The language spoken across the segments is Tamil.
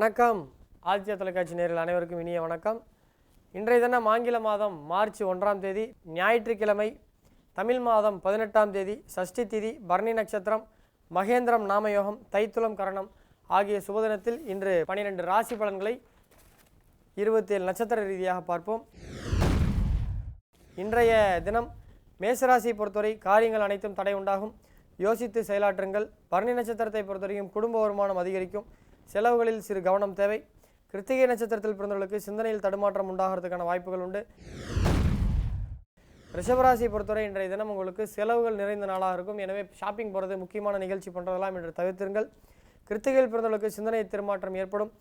வணக்கம். ஆதித்ய தொலைக்காட்சி நேரில் அனைவருக்கும் இனிய வணக்கம். இன்றைய தினம் ஆங்கில மாதம் மார்ச் ஒன்றாம் தேதி ஞாயிற்றுக்கிழமை தமிழ் மாதம் பதினெட்டாம் தேதி சஷ்டி திதி பரணி நட்சத்திரம் மகேந்திரம் நாமயோகம் தைத்துளம் கரணம் ஆகிய சுபதினத்தில் இன்று பனிரெண்டு ராசி பலன்களை இருபத்தேழு நட்சத்திர ரீதியாக பார்ப்போம். இன்றைய தினம் மேசராசியை பொறுத்தவரை காரியங்கள் அனைத்தும் தடை உண்டாகும். யோசித்து செயலாற்றுங்கள். பரணி நட்சத்திரத்தை பொறுத்தவரைக்கும் குடும்ப வருமானம் அதிகரிக்கும். செலவுகளில் சிறு கவனம் தேவை. கிருத்திகை நட்சத்திரத்தில் பிறந்தவர்களுக்கு சிந்தனையில் தடுமாற்றம் உண்டாகிறதுக்கான வாய்ப்புகள் உண்டு. ரிஷபராசியை பொறுத்தவரை இன்றைய தினம் உங்களுக்கு செலவுகள் நிறைந்த நாளாக இருக்கும். எனவே ஷாப்பிங் போகிறது முக்கியமான நிகழ்ச்சி பண்ணுறதெல்லாம் இன்று தவிர்த்திருங்கள். கிருத்திகையில் பிறந்தவர்களுக்கு சிந்தனை திருமாற்றம் ஏற்படும்.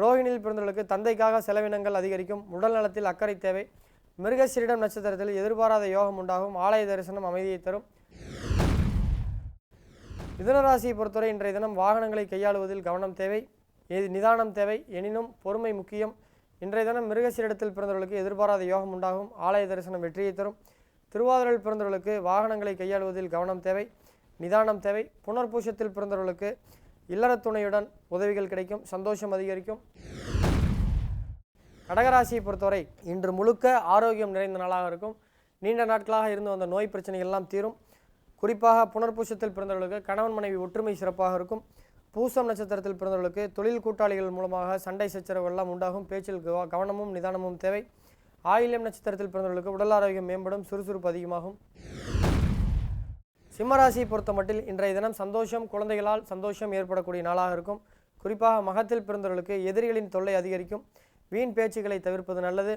ரோஹிணியில் பிறந்தவர்களுக்கு தந்தைக்காக செலவினங்கள் அதிகரிக்கும். உடல் நலத்தில் அக்கறை தேவை. மிருகசிரிடம் நட்சத்திரத்தில் எதிர்பாராத யோகம் உண்டாகும். ஆலய தரிசனம் அமைதியை தரும். மிதுனராசியை பொறுத்தவரை இன்றைய தினம் வாகனங்களை கையாளுவதில் கவனம் தேவை. இது நிதானம் தேவை? எனினும் பொறுமை முக்கியம். இன்றைய தினம் மிருகசீரிடத்தில் பிறந்தவர்களுக்கு எதிர்பாராத யோகம் உண்டாகும். ஆலய தரிசனம் வெற்றியை தரும். திருவாதிரில் பிறந்தவர்களுக்கு வாகனங்களை கையாளுவதில் கவனம் தேவை. நிதானம் தேவை. புனர்பூசத்தில் பிறந்தவர்களுக்கு இல்லற துணையுடன் உதவிகள் கிடைக்கும். சந்தோஷம் அதிகரிக்கும். கடகராசியை பொறுத்தவரை இன்று முழுக்க ஆரோக்கியம் நிறைந்த நாளாக இருக்கும். நீண்ட நாட்களாக இருந்து வந்த நோய் பிரச்சனைகள் எல்லாம் தீரும். குறிப்பாக புனர்பூசத்தில் பிறந்தவர்களுக்கு கணவன் மனைவி ஒற்றுமை சிறப்பாக இருக்கும். பூசம் நட்சத்திரத்தில் பிறந்தவர்களுக்கு தொழில் கூட்டாளிகள் மூலமாக சண்டை சச்சரவுகள்லாம் உண்டாகும். பேச்சில் கவனமும் நிதானமும் தேவை. ஆயிலம் நட்சத்திரத்தில் பிறந்தவர்களுக்கு உடல் ஆரோக்கியம் மேம்படும் சுறுசுறுப்பு அதிகமாகும். சிம்மராசியை பொறுத்த மட்டில் இன்றைய தினம் சந்தோஷம் குழந்தைகளால் சந்தோஷம் ஏற்படக்கூடிய நாளாக இருக்கும். குறிப்பாக மகத்தில் பிறந்தவர்களுக்கு எதிரிகளின் தொல்லை அதிகரிக்கும். வீண் பேச்சுகளை தவிர்ப்பது நல்லது.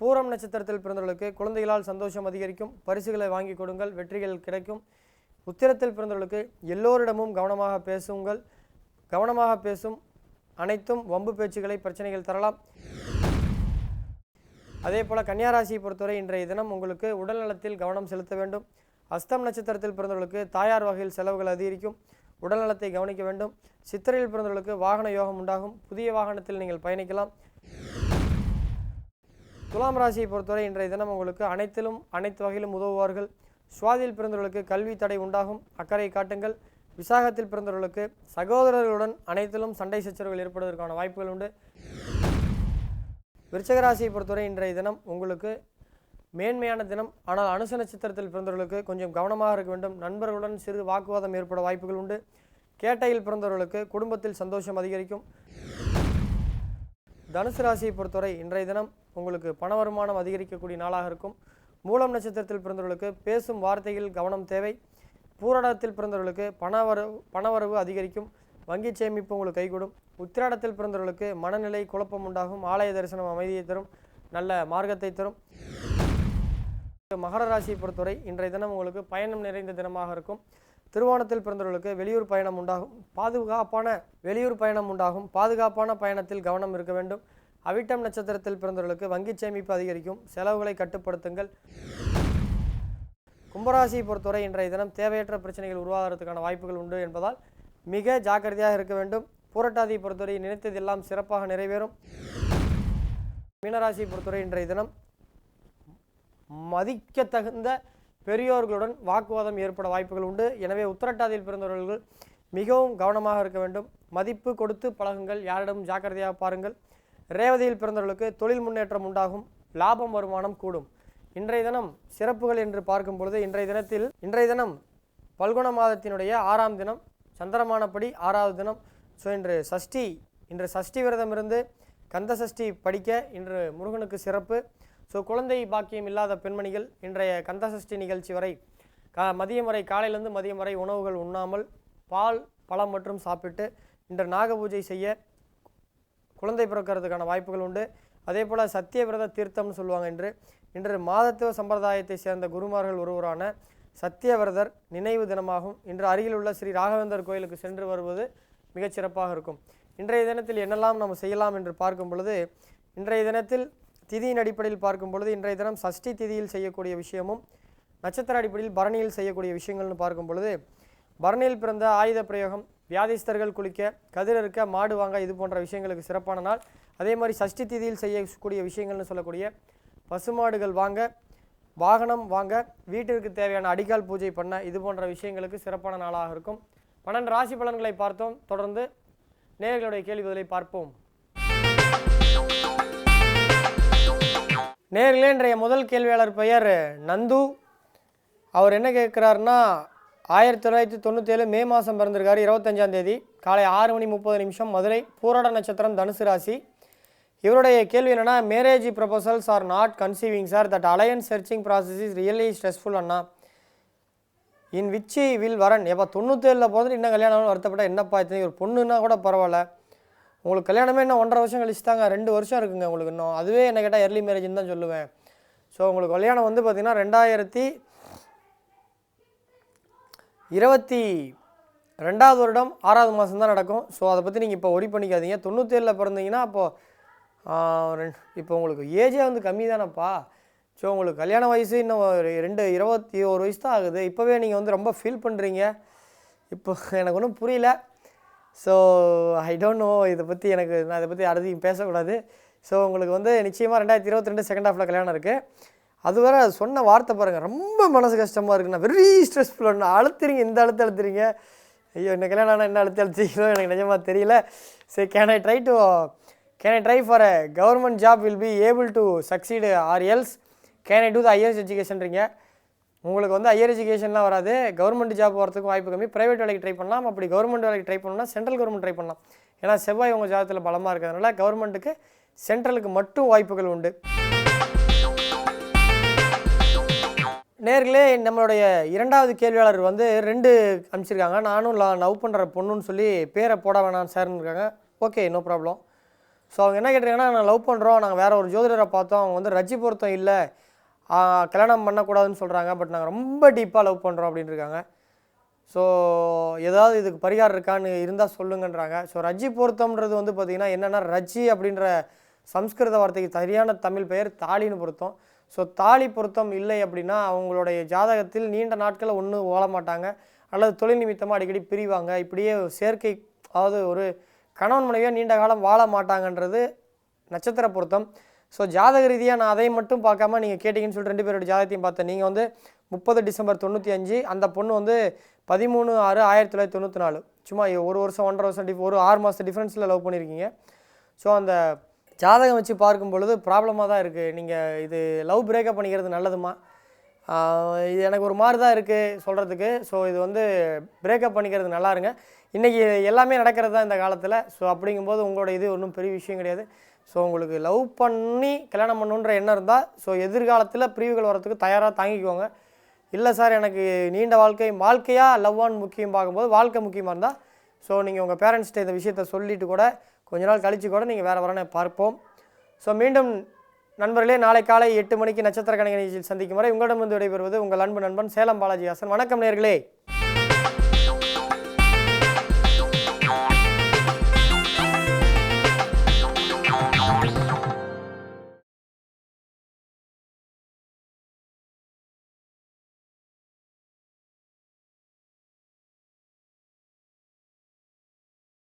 பூரம் நட்சத்திரத்தில் பிறந்தவர்களுக்கு குழந்தைகளால் சந்தோஷம் அதிகரிக்கும். பரிசுகளை வாங்கி கொடுங்கள் வெற்றிகள் கிடைக்கும். உத்திரத்தில் பிறந்தவர்களுக்கு எல்லோரிடமும் கவனமாக பேசுங்கள். கவனமாக பேசும் அனைத்தும் வம்பு பேச்சுக்களை பிரச்சனைகள் தரலாம். அதே போல் கன்னியாராசியை பொறுத்தவரை இன்றைய தினம் உங்களுக்கு உடல்நலத்தில் கவனம் செலுத்த வேண்டும். அஸ்தம் நட்சத்திரத்தில் பிறந்தவர்களுக்கு தாயார் வகையில் செலவுகள் அதிகரிக்கும். உடல்நலத்தை கவனிக்க வேண்டும். சித்திரையில் பிறந்தவர்களுக்கு வாகன யோகம் உண்டாகும். புதிய வாகனத்தில் நீங்கள் பயணிக்கலாம். துலாம் ராசியை பொறுத்தவரை இன்றைய தினம் உங்களுக்கு அனைத்திலும் அனைத்து வகையிலும் உதவுவார்கள். சுவாதியில் பிறந்தவர்களுக்கு கல்வி தடை உண்டாகும். அக்கறை காட்டுங்கள். விசாகத்தில் பிறந்தவர்களுக்கு சகோதரர்களுடன் அனைத்திலும் சண்டை சச்சரவுகள் ஏற்படுவதற்கான வாய்ப்புகள் உண்டு. விருச்சகராசியை பொறுத்தவரை இன்றைய தினம் உங்களுக்கு மேன்மையான தினம். ஆனால் அனுச நட்சத்திரத்தில் பிறந்தவர்களுக்கு கொஞ்சம் கவனமாக இருக்க வேண்டும். நண்பர்களுடன் சிறு வாக்குவாதம் ஏற்பட வாய்ப்புகள் உண்டு. கேட்டையில் பிறந்தவர்களுக்கு குடும்பத்தில் சந்தோஷம் அதிகரிக்கும். தனுசு ராசியை பொறுத்தவரை இன்றைய தினம் உங்களுக்கு பண வருமானம் அதிகரிக்கக்கூடிய நாளாக இருக்கும். மூலம் நட்சத்திரத்தில் பிறந்தவர்களுக்கு பேசும் வார்த்தையில் கவனம் தேவை. பூரடத்தில் பிறந்தவர்களுக்கு பணவரவு பணவரவு அதிகரிக்கும். வங்கி சேமிப்பு உங்களுக்கு கைகூடும். உத்திராடத்தில் பிறந்தவர்களுக்கு மனநிலை குழப்பம் உண்டாகும். ஆலய தரிசனம் அமைதியை தரும். நல்ல மார்க்கத்தை தரும். மகர ராசியை பொறுத்தவரை இன்றைய தினம் உங்களுக்கு பயணம் நிறைந்த தினமாக இருக்கும். திருவோணத்தில் பிறந்தவர்களுக்கு வெளியூர் பயணம் உண்டாகும். பாதுகாப்பான வெளியூர் பயணம் உண்டாகும். பாதுகாப்பான பயணத்தில் கவனம் இருக்க வேண்டும். அவிட்டம் நட்சத்திரத்தில் பிறந்தவர்களுக்கு வங்கி சேமிப்பு அதிகரிக்கும். செலவுகளை கட்டுப்படுத்துங்கள். கும்பராசியை பொறுத்தவரை இன்றைய தினம் தேவையற்ற பிரச்சனைகள் உருவாகிறதுக்கான வாய்ப்புகள் உண்டு என்பதால் மிக ஜாக்கிரதையாக இருக்க வேண்டும். பூரட்டாதியை பொறுத்தவரை நினைத்ததெல்லாம் சிறப்பாக நிறைவேறும். மீனராசியை பொறுத்தவரை இன்றைய தினம் மதிக்கத்தகுந்த பெரியோர்களுடன் வாக்குவாதம் ஏற்பட வாய்ப்புகள் உண்டு. எனவே உத்தரட்டாதியில் பிறந்தவர்கள் மிகவும் கவனமாக இருக்க வேண்டும். மதிப்பு கொடுத்து பழகுங்கள். யாரிடம் ஜாக்கிரதையாக பாருங்கள். ரேவதியில் பிறந்தவர்களுக்கு தொழில் முன்னேற்றம் உண்டாகும். லாபம் வருமானம் கூடும். இன்றைய தினம் சிறப்புகள் என்று பார்க்கும் பொழுது இன்றைய தினத்தில் இன்றைய தினம் பல்குண மாதத்தினுடைய ஆறாம் தினம் சந்திரமானப்படி ஆறாவது தினம். ஸோ இன்று சஷ்டி இன்று சஷ்டி விரதம் இருந்து கந்த சஷ்டி படிக்க இன்று முருகனுக்கு சிறப்பு. ஸோ குழந்தை பாக்கியம் இல்லாத பெண்மணிகள் இன்றைய கந்த சஷ்டி நிகழ்ச்சி வரை கா மதியம் வரை காலையிலேருந்து மதியம் வரை உணவுகள் உண்ணாமல் பால் பழம் மற்றும் சாப்பிட்டு இன்று நாக பூஜை செய்ய குழந்தை பிறக்கிறதுக்கான வாய்ப்புகள் உண்டு. அதே போல் சத்தியவிரத தீர்த்தம்னு சொல்லுவாங்க இன்று. இன்று மாதத்துவ சம்பிரதாயத்தை சேர்ந்த குருமார்கள் ஒருவரான சத்தியவரதர் நினைவு தினமாகும். இன்று அருகில் உள்ள ஸ்ரீ ராகவேந்தர் கோயிலுக்கு சென்று வருவது மிகச் சிறப்பாக இருக்கும். இன்றைய தினத்தில் என்னெல்லாம் நம்ம செய்யலாம் என்று பார்க்கும் பொழுது இன்றைய தினத்தில் திதியின் அடிப்படையில் பார்க்கும் பொழுது இன்றைய தினம் சஷ்டி திதியில் செய்யக்கூடிய விஷயமும் நட்சத்திர அடிப்படையில் பரணியில் செய்யக்கூடிய விஷயங்கள்னு பார்க்கும் பொழுது பரணியில் பிறந்த ஆயுத பிரயோகம் வியாதிஸ்தர்கள் குளிக்க கதிர் இருக்க மாடு வாங்க இது போன்ற விஷயங்களுக்கு சிறப்பான நாள். அதே மாதிரி சஷ்டி திதியில் செய்யக்கூடிய விஷயங்கள்னு சொல்லக்கூடிய பசுமாடுகள் வாங்க வாகனம் வாங்க வீட்டிற்கு தேவையான அடிக்கால் பூஜை பண்ண இது போன்ற விஷயங்களுக்கு சிறப்பான நாளாக இருக்கும். பன்னெண்டு ராசி பலன்களை பார்த்தோம். தொடர்ந்து நேர்களுடைய கேள்விகளை பார்ப்போம். நேர்களே இன்றைய முதல் கேள்வியாளர் பெயர் நந்து. அவர் என்ன கேட்குறாருன்னா ஆயிரத்தி தொள்ளாயிரத்தி தொண்ணூற்றேழு மே மாதம் பிறந்திருக்காரு இருபத்தஞ்சாம் தேதி. காலை ஆறு மணி முப்பது நிமிஷம் மதுரை பூரட நட்சத்திரம் தனுசு ராசி. இவருடைய கேள்வி என்னென்னா marriage proposals are not conceiving sir that alliance searching process is really stressful Anna. In which will வரன்? எப்போ தொண்ணூத்தேழில் போதும் இன்னும் கல்யாணம் வருத்தப்பட்ட என்னப்பா இத்தனை ஒரு பொண்ணுன்னா கூட பரவாயில்ல. உங்களுக்கு கல்யாணமே இன்னும் ஒன்றரை வருஷம் கழிச்சு தாங்க. ரெண்டு வருஷம் இருக்குங்க உங்களுக்கு இன்னும். அதுவே என்ன கேட்டால் எர்லி மேரேஜ்னு தான் சொல்லுவேன். ஸோ உங்களுக்கு கல்யாணம் வந்து பார்த்திங்கன்னா ரெண்டாயிரத்தி இருபத்தி ரெண்டாவது வருடம் ஆறாவது மாதம் தான் நடக்கும். ஸோ அதை பற்றி நீங்கள் இப்போ ஒரி பண்ணிக்காதீங்க. தொண்ணூற்றேழில் பிறந்தீங்கன்னா அப்போது இப்போ உங்களுக்கு ஏஜே வந்து கம்மி தானேப்பா ஸோ உங்களுக்கு கல்யாண வயசு இன்னும் ஒரு ரெண்டு இருபத்தி ஒரு வயசு தான் ஆகுது. இப்போவே நீங்கள் வந்து ரொம்ப ஃபீல் பண்ணுறீங்க இப்போ எனக்கு ஒன்றும் புரியல. ஸோ ஐ டோன்ட் நோ இதை பற்றி எனக்கு நான் இதை பற்றி அடுத்தையும் பேசக்கூடாது. ஸோ உங்களுக்கு வந்து நிச்சயமாக ரெண்டாயிரத்தி இருபத்தி ரெண்டு செகண்ட் ஹாஃபில் கல்யாணம் இருக்குது அது வேற சொன்ன வார்த்தை பாருங்கள் ரொம்ப மனசு கஷ்டமாக இருக்குண்ணா. வெரி ஸ்ட்ரெஸ்ஃபுல்லாக அழுத்துறீங்க. இந்த அழுத்து அழுத்துறீங்க. ஐயோ என்ன கல்யாணம் ஆனால் என்ன அழுத்து அழுத்துறீங்களோ எனக்கு நிஜமாக தெரியல. சரி can I try to can I try for a government job will be able to succeed or else can I do the highers எஜுகேஷன்றீங்க உங்களுக்கு வந்து ஹையர் எஜுகேஷன்லாம் வராது. கவர்மெண்ட் ஜாப் வரதுக்கும் வாய்ப்பு கம்மி. ப்ரைவேட் வேலைக்கு ட்ரை பண்ணலாம். அப்படி கவர்மெண்ட் வேலைக்கு ட்ரை பண்ணணும்னா சென்ட்ரல் கவர்மெண்ட் ட்ரை பண்ணலாம். ஏன்னா செவ்வாய் உங்கள் ஜாதத்தில் பலமாக இருக்கிறதுனால கவர்மெண்ட்டுக்கு சென்ட்ரலுக்கு மட்டும் வாய்ப்புகள் உண்டு. நேர்களே நம்மளுடைய இரண்டாவது கேள்வியாளர் வந்து ரெண்டு அனுப்பிச்சிருக்காங்க நானும் லவ் பண்ணுற பொண்ணுன்னு சொல்லி பேரை போட வேணாம் சார்னு இருக்காங்க. ஓகே நோ ப்ராப்ளம் ஸோ அவங்க என்ன கேட்டிருக்காங்கன்னா நாங்கள் லவ் பண்ணுறோம் நாங்கள் வேறு ஒரு ஜோதிடரை பார்த்தோம். அவங்க வந்து ரஜி பொருத்தம் இல்லை கல்யாணம் பண்ணக்கூடாதுன்னு சொல்கிறாங்க பட் நாங்கள் ரொம்ப டீப்பாக லவ் பண்ணுறோம் அப்படின்னு இருக்காங்க. ஸோ ஏதாவது இதுக்கு பரிகாரம் இருக்கான்னு இருந்தால் சொல்லுங்கன்றாங்க. ஸோ ரஜ்ஜி பொருத்தம்ன்றது வந்து பார்த்திங்கன்னா என்னென்னா ரஜ்ஜி அப்படின்ற சம்ஸ்கிருத வார்த்தைக்கு சரியான தமிழ் பெயர் தாலின்னு பொருத்தம். ஸோ தாலி பொருத்தம் இல்லை அப்படின்னா அவங்களுடைய ஜாதகத்தில் நீண்ட நாட்களை ஒன்று ஓட மாட்டாங்க அல்லது தொழில் நிமித்தமாக அடிக்கடி பிரிவாங்க. இப்படியே சேர்க்கை அதாவது ஒரு கணவன் மனைவியாக நீண்ட காலம் வாழ மாட்டாங்கன்றது நட்சத்திர பொருத்தம். ஸோ ஜாதக ரீதியாக நான் அதை மட்டும் பார்க்காம நீங்கள் கேட்டிங்கன்னு சொல்லிட்டு ரெண்டு பேரோட ஜாதகத்தையும் பார்த்தேன். நீங்கள் வந்து முப்பது டிசம்பர் தொண்ணூற்றி அஞ்சு அந்த பொண்ணு வந்து பதிமூணு ஆறு ஆயிரத்தி தொள்ளாயிரத்தி தொண்ணூற்றி நாலு. சும்மா ஒரு வருஷம் ஒன்றரை வருஷம் டிஃப் ஒரு ஆறு மாதம் டிஃப்ரென்ஸில் லவ் பண்ணியிருக்கீங்க ஸோ அந்த ஜாதகம் வச்சு பார்க்கும் பொழுது ப்ராப்ளமாக தான் இருக்குது நீங்கள் இது லவ் பிரேக்கப் பண்ணிக்கிறது நல்லதுமா? இது எனக்கு ஒரு மாதிரி தான் இருக்குது சொல்கிறதுக்கு ஸோ இது வந்து பிரேக்கப் பண்ணிக்கிறது நல்லா இருங்க. இன்றைக்கி எல்லாமே நடக்கிறது தான் இந்த காலத்தில். ஸோ அப்படிங்கும்போது உங்களோட இது ஒன்றும் பெரிய விஷயம் கிடையாது. ஸோ உங்களுக்கு லவ் பண்ணி கல்யாணம் பண்ணணுன்ற எண்ணம் இருந்தால் ஸோ எதிர்காலத்தில் பிரிவுகள் வரத்துக்கு தயாராக தாங்கிக்கோங்க. இல்லை சார் எனக்கு நீண்ட வாழ்க்கை வாழ்க்கையாக லவ் ஆன் முக்கியம் பார்க்கும்போது வாழ்க்கை முக்கியமாக இருந்தால் ஸோ நீங்கள் உங்கள் பேரண்ட்ஸ்கிட்ட இந்த விஷயத்த சொல்லிவிட்டு கூட கொஞ்ச நாள் கழித்து கூட நீங்கள் வேறு வரனே பார்ப்போம். ஸோ மீண்டும் நண்பர்களே நாளை காலை எட்டு மணிக்கு நட்சத்திர கணக்கு நிகழ்ச்சியில் சந்திக்கும் வரை உங்களிடம் வந்து விடைபெறுவது உங்கள் அன்பு நண்பன் சேலம் பாலாஜி ஹாசன். வணக்கம் நேர்களே.